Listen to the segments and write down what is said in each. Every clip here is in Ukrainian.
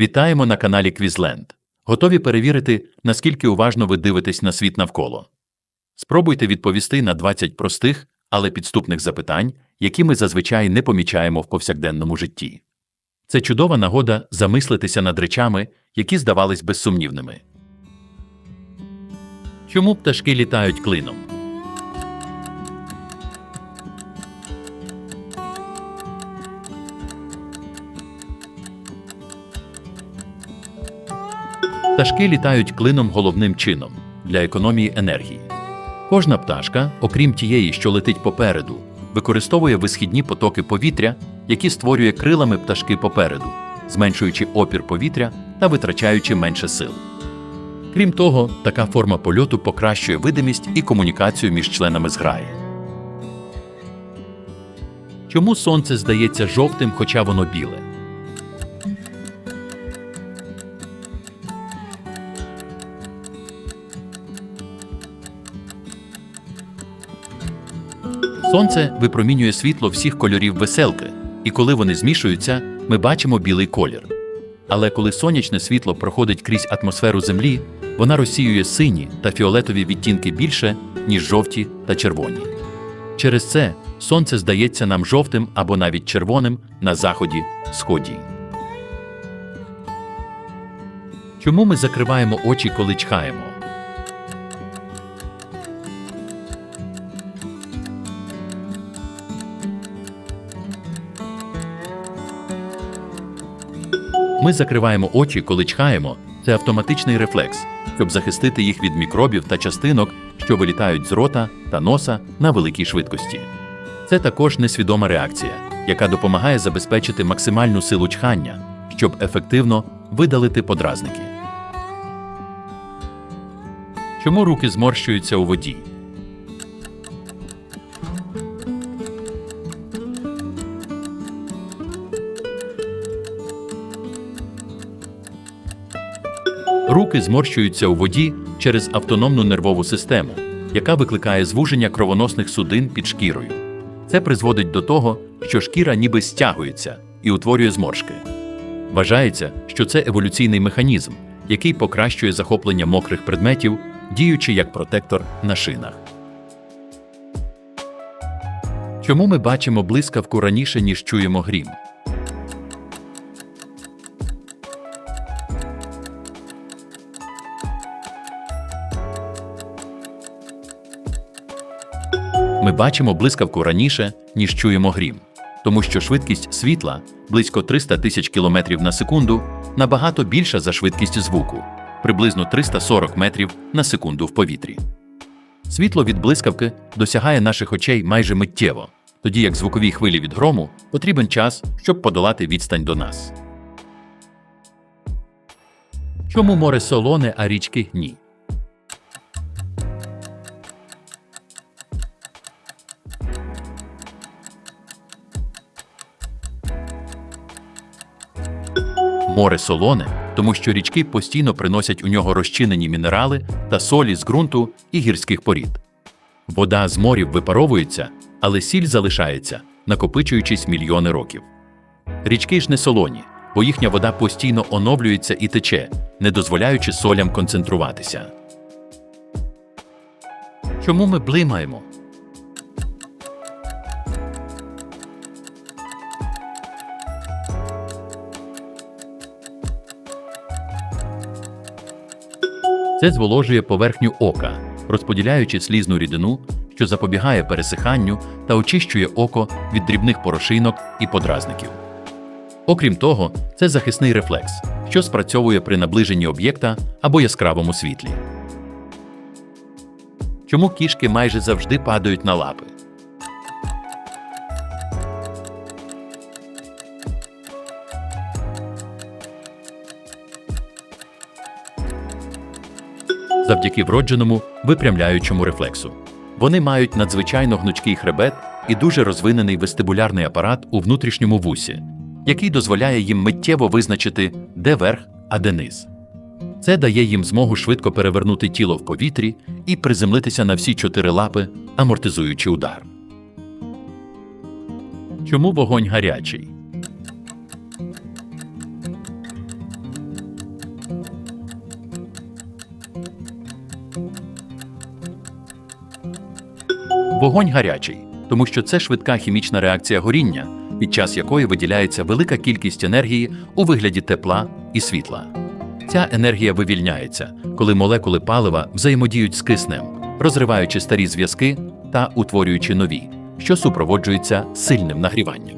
Вітаємо на каналі Квізленд. Готові перевірити, наскільки уважно ви дивитесь на світ навколо. Спробуйте відповісти на 20 простих, але підступних запитань, які ми зазвичай не помічаємо в повсякденному житті. Це чудова нагода замислитися над речами, які здавались безсумнівними. Чому пташки літають клином? Пташки літають клином головним чином для економії енергії. Кожна пташка, окрім тієї, що летить попереду, використовує висхідні потоки повітря, які створює крилами пташки попереду, зменшуючи опір повітря та витрачаючи менше сил. Крім того, така форма польоту покращує видимість і комунікацію між членами зграї. Чому сонце здається жовтим, хоча воно біле? Сонце випромінює світло всіх кольорів веселки, і коли вони змішуються, ми бачимо білий колір. Але коли сонячне світло проходить крізь атмосферу Землі, вона розсіює сині та фіолетові відтінки більше, ніж жовті та червоні. Через це сонце здається нам жовтим або навіть червоним на заході сході. Чому ми закриваємо очі, коли чхаємо? Ми закриваємо очі, коли чхаємо. Це автоматичний рефлекс, щоб захистити їх від мікробів та частинок, що вилітають з рота та носа на великій швидкості. Це також несвідома реакція, яка допомагає забезпечити максимальну силу чхання, щоб ефективно видалити подразники. Чому руки зморщуються у воді? Руки зморщуються у воді через автономну нервову систему, яка викликає звуження кровоносних судин під шкірою. Це призводить до того, що шкіра ніби стягується і утворює зморшки. Вважається, що це еволюційний механізм, який покращує захоплення мокрих предметів, діючи як протектор на шинах. Чому ми бачимо блискавку раніше, ніж чуємо грім? Бачимо блискавку раніше, ніж чуємо грім, тому що швидкість світла близько 300 тисяч кілометрів на секунду набагато більша за швидкість звуку приблизно 340 метрів на секунду в повітрі. Світло від блискавки досягає наших очей майже миттєво, тоді як звуковій хвилі від грому потрібен час, щоб подолати відстань до нас. Чому море солоне, а річки ні? Море солоне, тому що річки постійно приносять у нього розчинені мінерали та солі з ґрунту і гірських порід. Вода з морів випаровується, але сіль залишається, накопичуючись мільйони років. Річки ж не солоні, бо їхня вода постійно оновлюється і тече, не дозволяючи солям концентруватися. Чому ми блимаємо? Це зволожує поверхню ока, розподіляючи слізну рідину, що запобігає пересиханню та очищує око від дрібних порошинок і подразників. Окрім того, це захисний рефлекс, що спрацьовує при наближенні об'єкта або яскравому світлі. Чому кішки майже завжди падають на лапи? Завдяки вродженому випрямляючому рефлексу. Вони мають надзвичайно гнучкий хребет і дуже розвинений вестибулярний апарат у внутрішньому вусі, який дозволяє їм миттєво визначити, де верх, а де низ. Це дає їм змогу швидко перевернути тіло в повітрі і приземлитися на всі чотири лапи, амортизуючи удар. Чому вогонь гарячий? Вогонь гарячий, тому що це швидка хімічна реакція горіння, під час якої виділяється велика кількість енергії у вигляді тепла і світла. Ця енергія вивільняється, коли молекули палива взаємодіють з киснем, розриваючи старі зв'язки та утворюючи нові, що супроводжуються сильним нагріванням.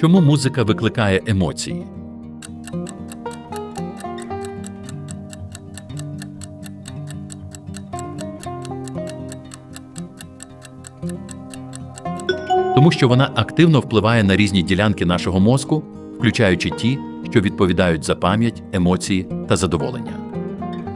Чому музика викликає емоції? Тому що вона активно впливає на різні ділянки нашого мозку, включаючи ті, що відповідають за пам'ять, емоції та задоволення.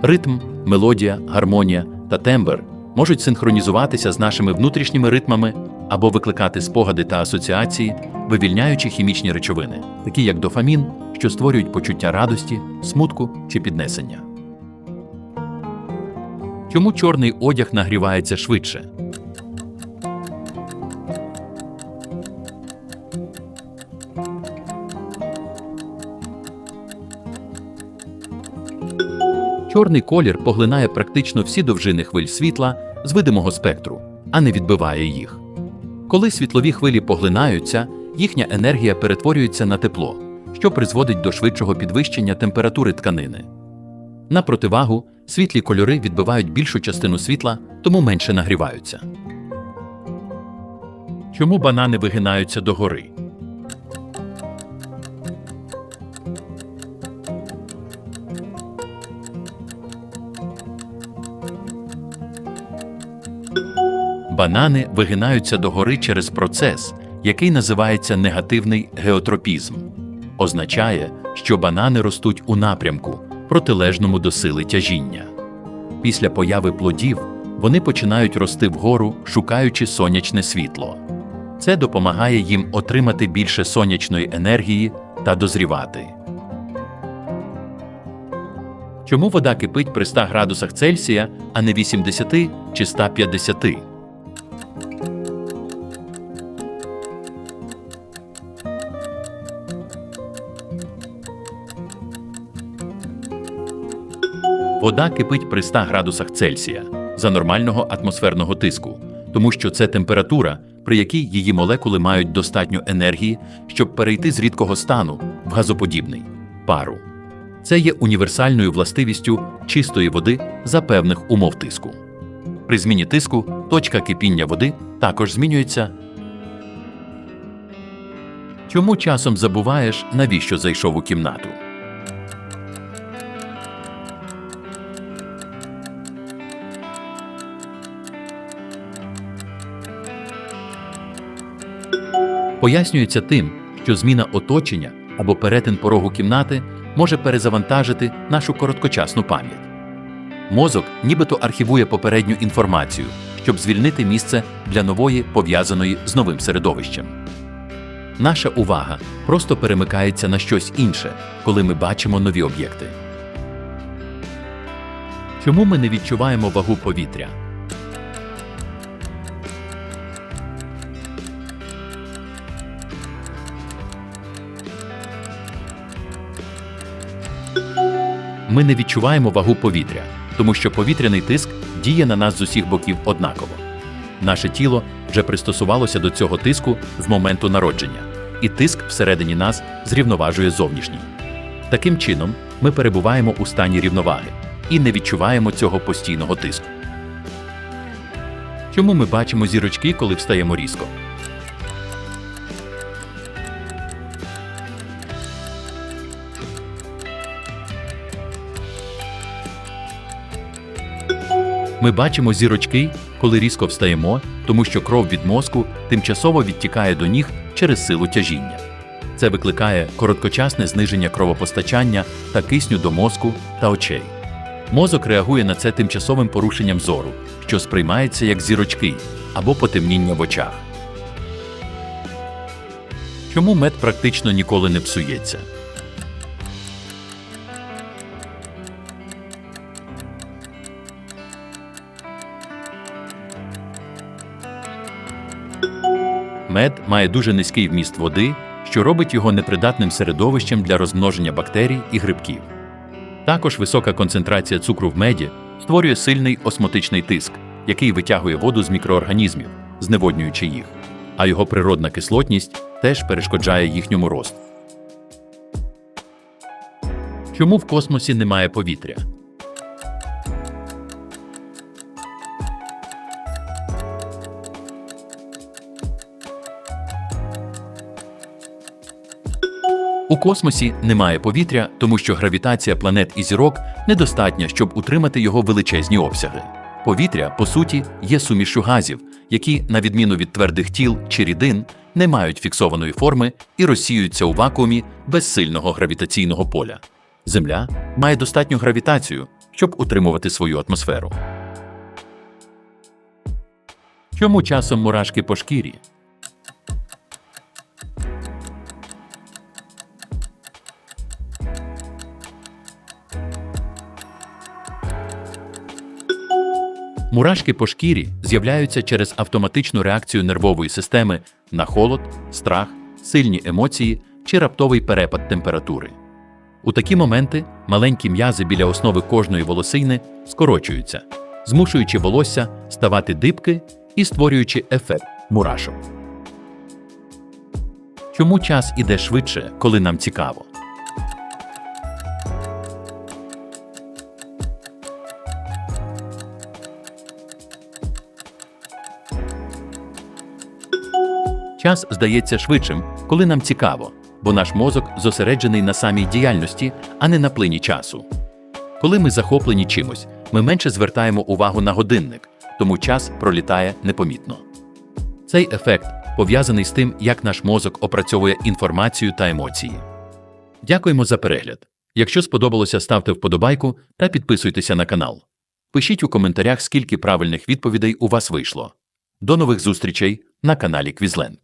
Ритм, мелодія, гармонія та тембр можуть синхронізуватися з нашими внутрішніми ритмами або викликати спогади та асоціації, вивільняючи хімічні речовини, такі як дофамін, що створюють почуття радості, смутку чи піднесення. Чому чорний одяг нагрівається швидше? Чорний колір поглинає практично всі довжини хвиль світла з видимого спектру, а не відбиває їх. Коли світлові хвилі поглинаються, їхня енергія перетворюється на тепло, що призводить до швидшого підвищення температури тканини. На противагу, світлі кольори відбивають більшу частину світла, тому менше нагріваються. Чому банани вигинаються догори? Банани вигинаються догори через процес, який називається негативний геотропізм. Означає, що банани ростуть у напрямку, протилежному до сили тяжіння. Після появи плодів вони починають рости вгору, шукаючи сонячне світло. Це допомагає їм отримати більше сонячної енергії та дозрівати. Чому вода кипить при 100 градусах Цельсія, а не 80 чи 150? Вода кипить при 100 градусах Цельсія за нормального атмосферного тиску, тому що це температура, при якій її молекули мають достатньо енергії, щоб перейти з рідкого стану в газоподібний пару. Це є універсальною властивістю чистої води за певних умов тиску. При зміні тиску точка кипіння води також змінюється. Чому часом забуваєш, навіщо зайшов у кімнату? Пояснюється тим, що зміна оточення або перетин порогу кімнати може перезавантажити нашу короткочасну пам'ять. Мозок нібито архівує попередню інформацію, щоб звільнити місце для нової, пов'язаної з новим середовищем. Наша увага просто перемикається на щось інше, коли ми бачимо нові об'єкти. Чому ми не відчуваємо вагу повітря? Ми не відчуваємо вагу повітря, тому що повітряний тиск діє на нас з усіх боків однаково. Наше тіло вже пристосувалося до цього тиску з моменту народження, і тиск всередині нас зрівноважує зовнішній. Таким чином, ми перебуваємо у стані рівноваги і не відчуваємо цього постійного тиску. Чому ми бачимо зірочки, коли встаємо різко? Ми бачимо зірочки, коли різко встаємо, тому що кров від мозку тимчасово відтікає до ніг через силу тяжіння. Це викликає короткочасне зниження кровопостачання та кисню до мозку та очей. Мозок реагує на це тимчасовим порушенням зору, що сприймається як зірочки або потемніння в очах. Чому мед практично ніколи не псується? Мед має дуже низький вміст води, що робить його непридатним середовищем для розмноження бактерій і грибків. Також висока концентрація цукру в меді створює сильний осмотичний тиск, який витягує воду з мікроорганізмів, зневоднюючи їх, а його природна кислотність теж перешкоджає їхньому росту. Чому в космосі немає повітря? Космосі немає повітря, тому що гравітація планет і зірок недостатня, щоб утримати його величезні обсяги. Повітря, по суті, є сумішю газів, які, на відміну від твердих тіл чи рідин, не мають фіксованої форми і розсіюються у вакуумі без сильного гравітаційного поля. Земля має достатню гравітацію, щоб утримувати свою атмосферу. Чому часом мурашки по шкірі? Мурашки по шкірі з'являються через автоматичну реакцію нервової системи на холод, страх, сильні емоції чи раптовий перепад температури. У такі моменти маленькі м'язи біля основи кожної волосини скорочуються, змушуючи волосся ставати дибки і створюючи ефект мурашок. Чому час іде швидше, коли нам цікаво? Час здається швидшим, коли нам цікаво, бо наш мозок зосереджений на самій діяльності, а не на плині часу. Коли ми захоплені чимось, ми менше звертаємо увагу на годинник, тому час пролітає непомітно. Цей ефект пов'язаний з тим, як наш мозок опрацьовує інформацію та емоції. Дякуємо за перегляд. Якщо сподобалося, ставте вподобайку та підписуйтеся на канал. Пишіть у коментарях, скільки правильних відповідей у вас вийшло. До нових зустрічей на каналі Квізленд.